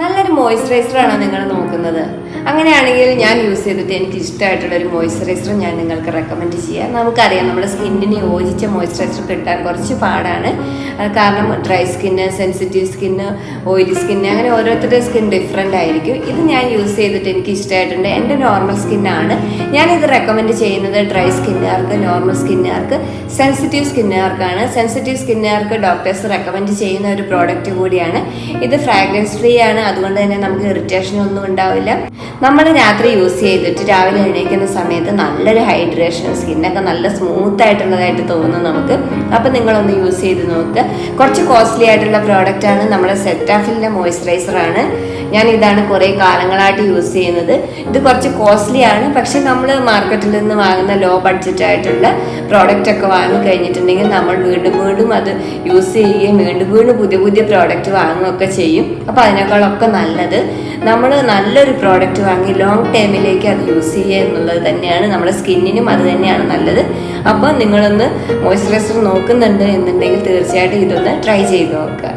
നല്ലൊരു മോയ്സ്ചറൈസർ ആണോ നിങ്ങൾ നോക്കുന്നത്? അങ്ങനെയാണെങ്കിൽ ഞാൻ യൂസ് ചെയ്തിട്ട് എനിക്ക് ഇഷ്ടമായിട്ടുള്ള ഒരു മോയ്സ്ചറൈസർ ഞാൻ നിങ്ങൾക്ക് റെക്കമെൻഡ് ചെയ്യാം. നമുക്കറിയാം നമ്മുടെ സ്കിന്നിന് യോജിച്ച മോയ്സ്ചറൈസർ കിട്ടാൻ കുറച്ച് പാടാണ്. കാരണം dry skin sensitive skin oily skin അങ്ങനെ ഓരോരുത്തരുടെ സ്കിൻ ഡിഫറെന്റ് ആയിരിക്കും. ഇത് ഞാൻ യൂസ് ചെയ്തിട്ട് എനിക്ക് ഇഷ്ടമായിട്ടുണ്ട് എന്റെ നോർമൽ സ്കിന്നാണ് ഞാനിത് റെക്കമെൻഡ് ചെയ്യുന്നത് ഡ്രൈ സ്കിന്നുകാർക്ക് നോർമൽ സ്കിന്നുകാർക്ക് സെൻസിറ്റീവ് സ്കിന്നുകാർക്കാണ് സെൻസിറ്റീവ് സ്കിന്നുകാർക്ക് ഡോക്ടേഴ്സ് റെക്കമെൻഡ് ചെയ്യുന്ന ഒരു പ്രോഡക്റ്റ് കൂടിയാണ്. ഇത് ഫ്രാഗ്രൻസ് ഫ്രീ ആണ്. അതുകൊണ്ട് തന്നെ നമുക്ക് ഇറിറ്റേഷൻ ഒന്നും ഉണ്ടാവില്ല. നമ്മൾ രാത്രി യൂസ് ചെയ്തിട്ട് രാവിലെ എണീക്കുന്ന സമയത്ത് നല്ലൊരു ഹൈഡ്രേഷൻ സ്കിന്നൊക്കെ നല്ല സ്മൂത്ത് ആയിട്ടുള്ളതായിട്ട് തോന്നുന്നു നമുക്ക്. അപ്പം നിങ്ങളൊന്ന് യൂസ് ചെയ്ത് നോക്ക്. കുറച്ച് കോസ്റ്റ്ലി ആയിട്ടുള്ള പ്രോഡക്റ്റ് ആണ് നമ്മുടെ സെറ്റാഫിലിന്റെ മോയ്സ്ചറൈസർ ആണ്. ഞാൻ ഇതാണ് കുറേ കാലങ്ങളായിട്ട് യൂസ് ചെയ്യുന്നത്. ഇത് കുറച്ച് കോസ്റ്റ്ലി ആണ്. പക്ഷെ നമ്മൾ മാർക്കറ്റിൽ നിന്ന് വാങ്ങുന്ന ലോ ബഡ്ജറ്റ് ആയിട്ടുള്ള പ്രോഡക്റ്റ് ഒക്കെ വാങ്ങി കഴിഞ്ഞിട്ടുണ്ടെങ്കിൽ നമ്മൾ വീണ്ടും വീണ്ടും അത് യൂസ് ചെയ്യുകയും വീണ്ടും വീണ്ടും പുതിയ പുതിയ പ്രോഡക്റ്റ് വാങ്ങുകയൊക്കെ ചെയ്യും. അപ്പോൾ അതിനേക്കാളൊക്കെ നല്ലത് നമ്മൾ നല്ലൊരു പ്രോഡക്റ്റ് വാങ്ങി ലോങ് ടൈമിലേക്ക് അത് യൂസ് ചെയ്യുക എന്നുള്ളത് തന്നെയാണ് നമ്മുടെ സ്കിന്നിനും അത് തന്നെയാണ് നല്ലത്. അപ്പോൾ നിങ്ങളൊന്ന് മോയ്സ്ചറൈസർ നോക്കുന്നുണ്ട് എന്നുണ്ടെങ്കിൽ തീർച്ചയായിട്ടും ഇതൊന്ന് ട്രൈ ചെയ്ത് നോക്കുക.